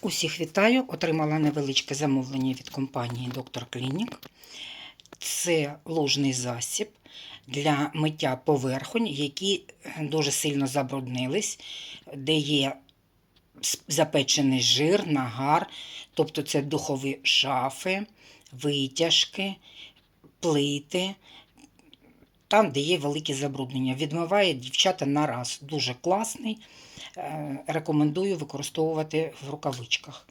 Усіх вітаю. Отримала невеличке замовлення від компанії Доктор Клінік. Це ложний засіб для миття поверхонь, які дуже сильно забруднились, де є запечений жир, нагар, тобто це духові шафи, витяжки, плити, там, де є великі забруднення. Відмиває дівчата на раз. Дуже класний. Е, Рекомендую використовувати в рукавичках.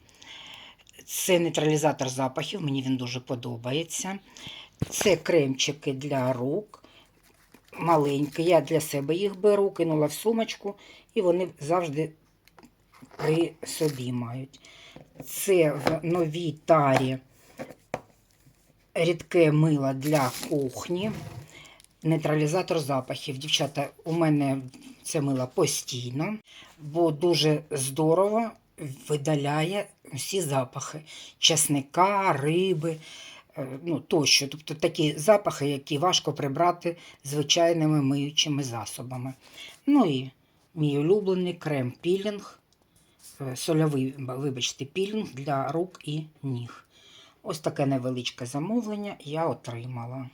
Це нейтралізатор запахів, мені він дуже подобається. Це кремчики для рук. Маленькі. Я для себе їх беру, кинула в сумочку, і вони завжди при собі мають. Це в новій тарі рідке мило для кухні. Нейтралізатор запахів. Дівчата, у мене це мило постійно, бо дуже здорово видаляє всі запахи часника, риби, е, ну тощо. Тобто такі запахи, які важко прибрати звичайними миючими засобами. Ну і мій улюблений крем пілінг, е, сольовий, вибачте, пілінг для рук і ніг. Ось таке невеличке замовлення я отримала.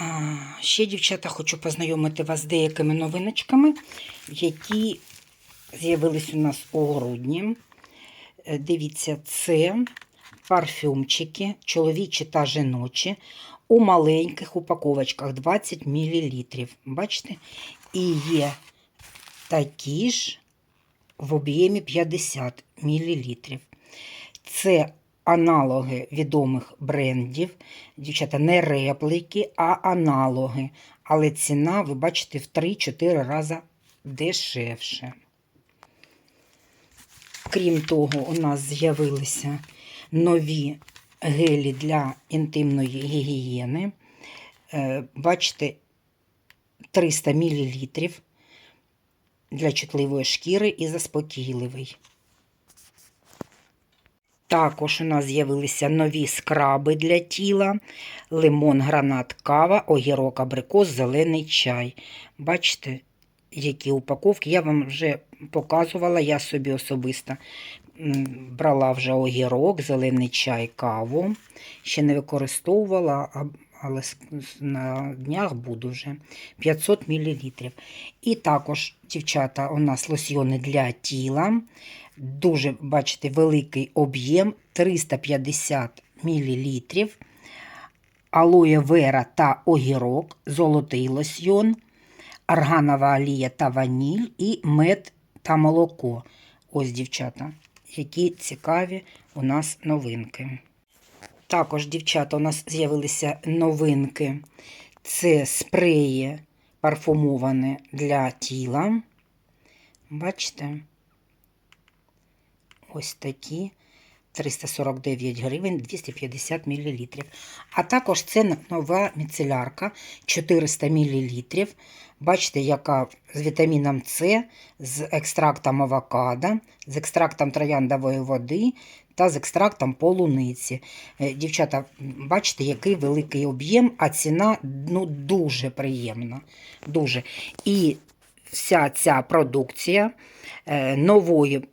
А, Ще, дівчата, хочу познайомити вас з деякими новиночками, які з'явились у нас у грудні. Е, Дивіться, це парфюмчики, чоловічі та жіночі, у маленьких упаковочках 20 мл. Бачите? І є такі ж в об'ємі 50 мл. Це аналоги відомих брендів. Дівчата, не репліки, а аналоги. Але ціна, ви бачите, в 3-4 рази дешевше. Крім того, у нас з'явилися нові гелі для інтимної гігієни. Е, Бачите, 300 мл для чутливої шкіри і заспокійливий. Також у нас з'явилися нові скраби для тіла, лимон, гранат, кава, огірок, абрикос, зелений чай. Бачите, які упаковки. Я вам вже показувала, я собі особисто брала вже огірок, зелений чай, каву. Ще не використовувала, але на днях буду вже 500 мл. І також, дівчата, у нас лосьйони для тіла. Дуже, бачите, великий об'єм 350 мл. Алоє вера та огірок, золотий лосьйон, арганова олія та ваніль і мед та молоко. Ось, дівчата, які цікаві у нас новинки. Також, дівчата, у нас з'явилися новинки. Це спреї парфумоване для тіла. Бачите? Ось такі 349 гривень 250 мл. А також це нова міцелярка 400 мл. Бачите, яка з вітаміном С, з екстрактом авокадо, з екстрактом трояндової води та з екстрактом полуниці. Е, Дівчата, бачите, який великий об'єм, а ціна ну, дуже приємна. Дуже. І вся ця продукція е, нової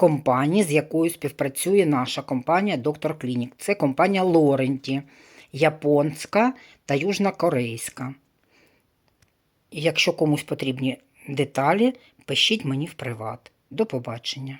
компанії, з якою співпрацює наша компанія Доктор Клінік. Це компанія Лоренті, японська та южнокорейська. Якщо комусь потрібні деталі, пишіть мені в приват. До побачення.